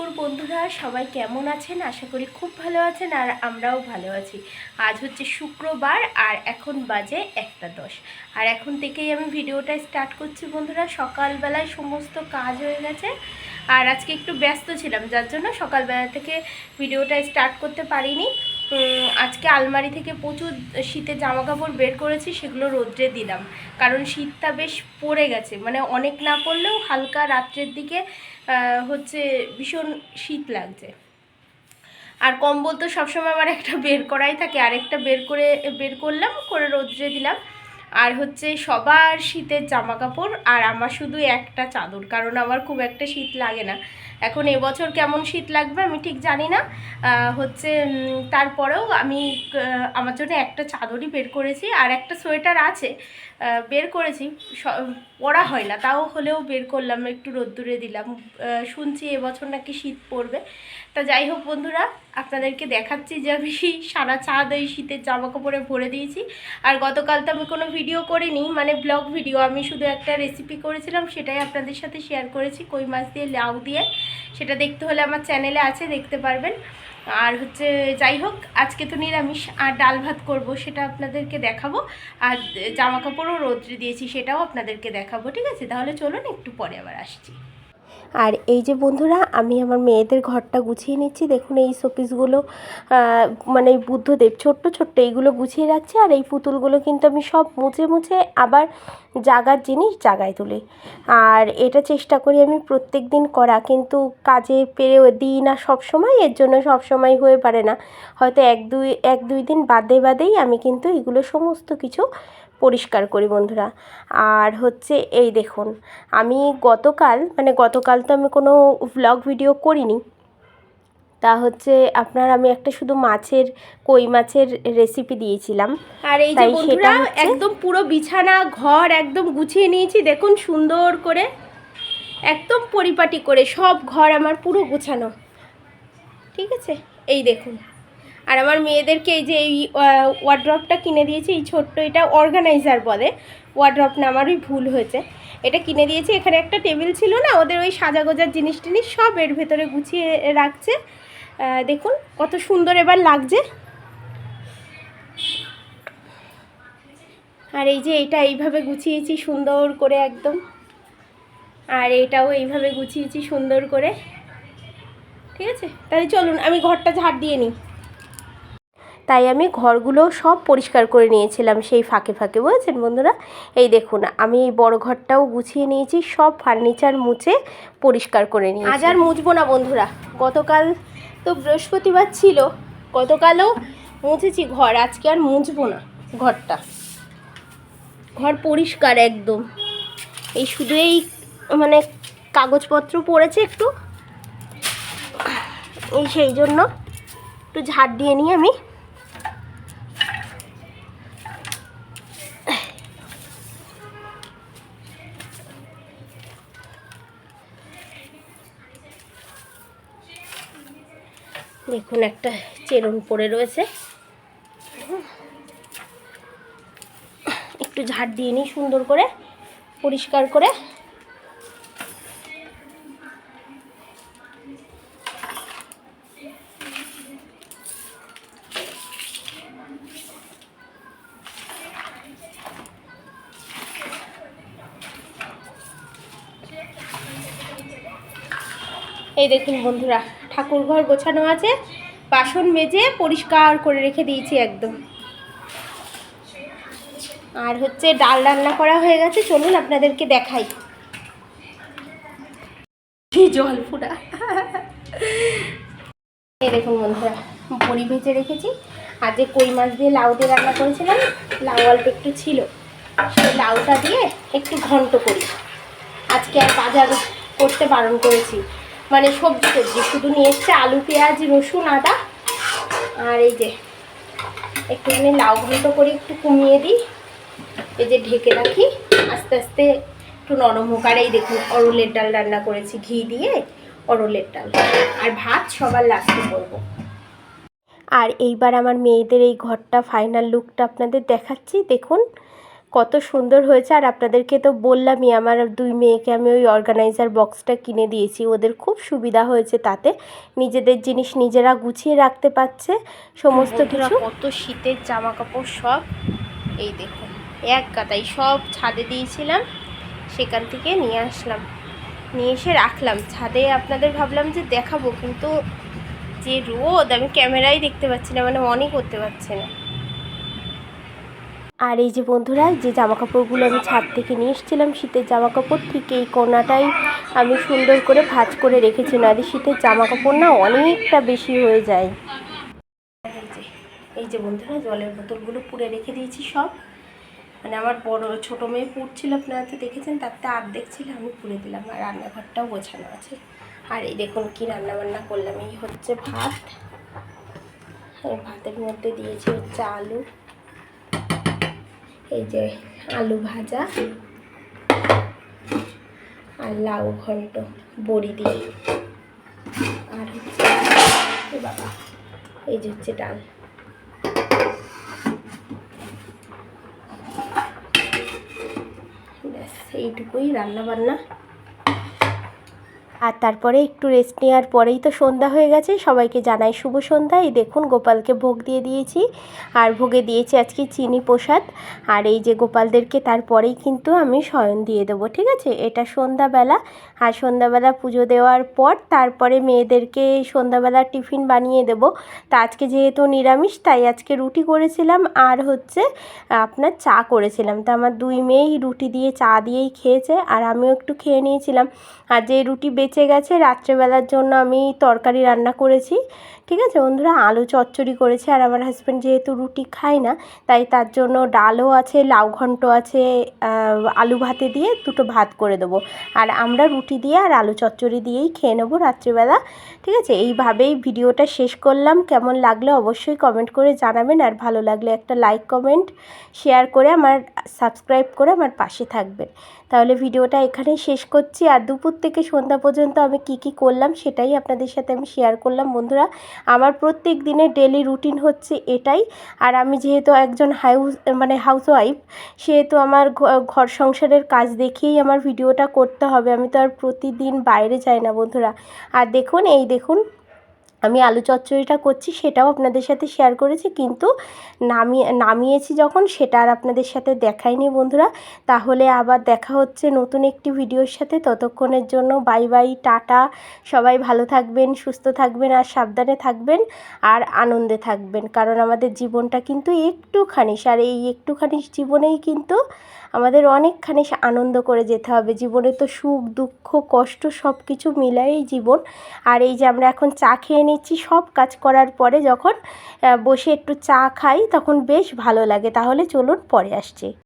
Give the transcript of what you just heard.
ওর বন্ধুরা, সবাই কেমন আছেন? আশা করি খুব ভালো আছেন আর আমরাও ভালো আছি। আজ হচ্ছে শুক্রবার আর এখন বাজে একটা দশ। আর এখন থেকেই আমি ভিডিওটা স্টার্ট করছি বন্ধুরা। সকালবেলায় সমস্ত কাজ হয়ে গেছে। আর আজকে একটু ব্যস্ত ছিলাম, যার জন্য সকালবেলা থেকে ভিডিওটা স্টার্ট করতে পারিনি। আজকে আলমারি থেকে প্রচুর শীতের জামা কাপড় বের করেছি, সেগুলো রোদ্রে দিলাম। কারণ শীতটা বেশ পড়ে গেছে। মানে অনেক না পড়লেও হালকা রাত্রের দিকে হচ্ছে ভীষণ শীত লাগছে। আর কম্বল তো সবসময় আমার একটা বের করাই থাকে, আরেকটা বের করে, বের করলাম, করে রোদ্রে দিলাম। আর হচ্ছে সবার শীতের জামা কাপড় আর আমার শুধু একটা চাদর, কারণ আমার খুব একটা শীত লাগে না। এখন এবছর কেমন শীত লাগবে আমি ঠিক জানি না। হচ্ছে তারপরেও আমি আমার জন্য একটা চাদরই বের করেছি আর একটা সোয়েটার আছে বের করেছি। পরা হয় না, তাও হলেও বের করলাম, একটু রোদ্দুরে দিলাম। শুনছি এবছর নাকি শীত পড়বে। তা যাই হোক বন্ধুরা, আপনাদেরকে দেখাচ্ছি যে আমি সারা চাঁদ এই শীতের জামা কাপড়ে ভরে দিয়েছি। আর গতকাল তো আমি কোনো ভিডিও করিনি মানে ব্লগ ভিডিও। আমি শুধু একটা রেসিপি করেছিলাম, সেটাই আপনাদের সাথে শেয়ার করেছি, কই মাছ দিয়ে, লাউ দিয়ে। সেটা দেখতে হলে আমার চ্যানেলে আছে, দেখতে পারবেন। আর হচ্ছে, যাই হোক, আজকে তো নিরামিষ, আর ডাল ভাত করব সেটা আপনাদেরকে দেখাবো। আর জামা কাপড়ও রোদ্রে দিয়েছি সেটাও আপনাদেরকে দেখাবো, ঠিক আছে? তাহলে চলুন, একটু পরে আবার আসছি। আর এই যে বন্ধুরা, আমি আমার মেয়েদের ঘরটা গুছিয়ে নিচ্ছি। দেখুন এই শোপিসগুলো মানে বুদ্ধদেব ছোট্ট ছোট্ট এইগুলো গুছিয়ে রাখছি আর এই পুতুলগুলো কিন্তু আমি সব মুছে মুছে আবার জাগার জিনিস জাগায় তুলি। আর এটা চেষ্টা করি আমি প্রত্যেক দিন করা, কিন্তু কাজে পেরে দিই না সব সময় এর জন্য সব সময় হয়ে পারে না। হয়তো এক দুই এক দুই দিন বাদে বাদেই আমি কিন্তু এগুলো সমস্ত কিছু পরিষ্কার করি বন্ধুরা। আর হচ্ছে এই দেখুন আমি গতকাল মানে গতকাল তো আমি কোনো ভ্লগ ভিডিও করিনি। তা হচ্ছে আপনার আমি একটা শুধু মাছের কই মাছের রেসিপি দিয়েছিলাম। আর এই যে বন্ধুরা একদম পুরো বিছানা ঘর একদম গুছিয়ে নিয়েছি। দেখুন সুন্দর করে একদম পরিপাটি করে সব ঘর আমার পুরো গুছানো। ঠিক আছে? এই দেখুন। আর আমার মেয়েদেরকে এই যে এই ওয়ার্ড্রপটা কিনে দিয়েছি, এই ছোট্ট এটা অর্গানাইজার বলে। ওয়ার্ড্রপ না আমারই ভুল হয়েছে। এটা কিনে দিয়েছি, এখানে একটা টেবিল ছিল না, ওদের ওই সাজা গোজার জিনিস টিনিস সব এর ভেতরে গুছিয়ে রাখছে। দেখুন কত সুন্দর এবার লাগছে। আর এই যে এটা এইভাবে গুছিয়েছি সুন্দর করে একদম। আর এটাও এইভাবে গুছিয়েছি সুন্দর করে। ঠিক আছে? তাহলে চলুন, আমি ঘরটা ঝাড় দিয়ে নিই। তাই আমি ঘরগুলো সব পরিষ্কার করে নিয়েছিলাম সেই ফাঁকে ফাঁকে, বুঝেছেন বন্ধুরা? এই দেখুন, আমি এই বড় ঘরটাও গুছিয়ে নিয়েছি, সব ফার্নিচার মুছে পরিষ্কার করে নিয়েছি। আজ আর মুছবো না বন্ধুরা। গতকাল তো বৃহস্পতিবার ছিল, গতকালও মুছেছি ঘর, আজকে আর মুছবো না ঘরটা। ঘর পরিষ্কার একদম। এই শুধু এই মানে কাগজপত্র পড়েছে একটু। এই সেই জন্য একটু ঝাড় দিয়ে নিই আমি। দেখুন, একটা চেরুন পড়ে রয়েছে। একটু ঝাড় দিয়ে নিই সুন্দর করে, পরিষ্কার করে। এই দেখুন বন্ধুরা ঠাকুর ঘর গোছানো আছে, বাসন মেজে পরিষ্কার করে রেখে দিয়েছি একদম। আর হচ্ছে ডাল রান্না করা হয়ে গেছে, চলুন আপনাদেরকে দেখাই। জল ফুটা। দেখুন বন্ধুরা, বড়ি ভেজে রেখেছি। আর যে কই মাছ দিয়ে লাউ দিয়ে রান্না করেছিলাম, লাউ অল্প একটু ছিল। সেই লাউটা দিয়ে একটু ঘন্ট করি। আজকে আর বাজার করতে বারণ করেছি। মানে সবজি সবজি শুধু নিয়ে এসছে আলু, পেঁয়াজ, রসুন, আদা আর এই যে একটুখানি লাউ ঘন্ট করে একটু কমিয়ে দিই। এই যে ঢেকে রাখি। আস্তে আস্তে একটু নরম হোক। আর এই দেখুন, অরলের ডাল রান্না করেছি ঘি দিয়ে, অরলের ডাল। আর ভাত সবার লাস্টে করব। আর এইবার আমার মেয়েদের এই ঘরটা ফাইনাল লুকটা আপনাদের দেখাচ্ছি। দেখুন কত সুন্দর হয়েছে। আর আপনাদেরকে তো বললামই আমার দুই মেয়েকে আমি ওই অর্গানাইজার বক্সটা কিনে দিয়েছি। ওদের খুব সুবিধা হয়েছে তাতে। নিজেদের জিনিস নিজেরা গুছিয়ে রাখতে পারছে। সমস্ত কিছু। কত শীতের জামা কাপড় সব। এই দেখুন এক গাদাই সব ছাদে দিয়েছিলাম। সেখান থেকে নিয়ে আসলাম। নিয়ে এসে রাখলাম। ছাদে আপনাদের ভাবলাম যে দেখাবো কিন্তু যে রোদ আমি ক্যামেরাই দেখতে পাচ্ছি না মানে অনই করতে পারছি না। আর এই যে বন্ধুরা, যে জামা কাপড়গুলো আমি ছাদ থেকে নিয়ে এসেছিলাম, শীতের জামা কাপড় ঠিক এই কোনাটাই আমি সুন্দর করে ভাঁজ করে রেখেছি। না শীতের জামা কাপড় না অনেকটা বেশি হয়ে যায়। এই যে বন্ধুরা, জলের বোতলগুলো পুড়ে রেখে দিয়েছি সব। মানে আমার বড় ছোট মেয়ে পুড়ছিল, আপনারা তো দেখেছেন তাতে অর্ধেক ছিল, আমি পুড়ে দিলাম। আর রান্নাঘরটাও গোছানো আছে। আর এই দেখুন কী রান্না বান্না করলাম, এই হচ্ছে ভাত। ভাতের মধ্যে দিয়েছি হচ্ছে আলু। এই যে আলু ভাজা আর লাউ ঘন্ট, বড়ি দিয়ে। আর হচ্ছে বাবা, এই যে হচ্ছে ডাল। ব্যাস, এইটুকুই রান্না বান্না আর তারপরে একটু রেস্ট নেওয়ার পরেই তো সন্ধ্যা হয়ে গেছে। সবাইকে জানাই শুভ সন্ধ্যা। এই দেখুন, গোপালকে ভোগ দিয়ে দিয়েছি। আর ভোগে দিয়েছি আজকে চিনি প্রসাদ। আর এই যে গোপালদেরকে তারপরেই কিন্তু আমি শয়ন দিয়ে দেবো, ঠিক আছে? এটা সন্ধ্যাবেলা। আর সন্ধ্যাবেলা পুজো দেওয়ার পর তারপরে মেয়েদেরকে সন্ধ্যাবেলা টিফিন বানিয়ে দেব। তা আজকে যেহেতু নিরামিষ, তাই আজকে রুটি করেছিলাম। আর হচ্ছে আপনার চা করেছিলাম। তা আমার দুই মেয়েই রুটি দিয়ে চা দিয়েই খেয়েছে। আর আমিও একটু খেয়ে নিয়েছিলাম। আর যে রুটি বেঁচে গেছে। রাত্রেবেলার জন্য আমি তরকারি রান্না করেছি। ঠিক আছে, বন্ধুরা আলু চচ্চড়ি করেছে আর আমার হাজব্যান্ড যেহেতু রুটি খায় না, তাই তার জন্য ডালও আছে, লাউ ঘন্ট আছে আলু ভাতে দিয়ে দুটো ভাত করে দেবো। আর আমরা রুটি দিয়ে আর আলু চচ্চড়ি দিয়েই খেয়ে নেব রাত্রিবেলা, ঠিক আছে? এইভাবেই ভিডিওটা শেষ করলাম। কেমন লাগল অবশ্যই কমেন্ট করে জানাবেন। আর ভালো লাগলে একটা লাইক কমেন্ট শেয়ার করে আমার সাবস্ক্রাইব করে আমার পাশে থাকবেন। তাহলে ভিডিওটা এখানেই শেষ করছি। আর দুপুর থেকে সন্ধ্যা পর্যন্ত আমি কি কি করলাম সেটাই আপনাদের সাথে আমি শেয়ার করলাম। বন্ধুরা আমার প্রত্যেক দিনের ডেলি রুটিন হচ্ছে এটাই। আর আমি যেহেতু একজন হাউস মানে হাউসওয়াইফ সেহেতু আমার ঘর সংসারের কাজ দেখেই আমার ভিডিওটা করতে হবে। আমি তো আর প্রতিদিন বাইরে যাই না বন্ধুরা। আর দেখুন, এই দেখুন আমি আলু চচ্চড়িটা করছি, সেটাও আপনাদের সাথে শেয়ার করেছি, কিন্তু নামিয়ে নামিয়েছি যখন, সেটা আর আপনাদের সাথে দেখাইনি বন্ধুরা। তাহলে আবার দেখা হচ্ছে নতুন একটি ভিডিওর সাথে। ততক্ষণের জন্য বাই বাই টাটা। সবাই ভালো থাকবেন, সুস্থ থাকবেন, আর সাবধানে থাকবেন, আর আনন্দে থাকবেন। কারণ আমাদের জীবনটা কিন্তু একটুখানি, আর এই একটুখানি জীবনেই কিন্তু আমাদের অনেকখানি আনন্দ করে যেতে হবে। জীবনে তো সুখ, দুঃখ, কষ্ট সব কিছু মিলাই জীবন। আর এই যে আমরা এখন চা খেয়ে নিচ্ছি সব কাজ করার পরে যখন বসে একটু চা খাই, তখন বেশ ভালো লাগে। তাহলে চলুন পরে আসছি।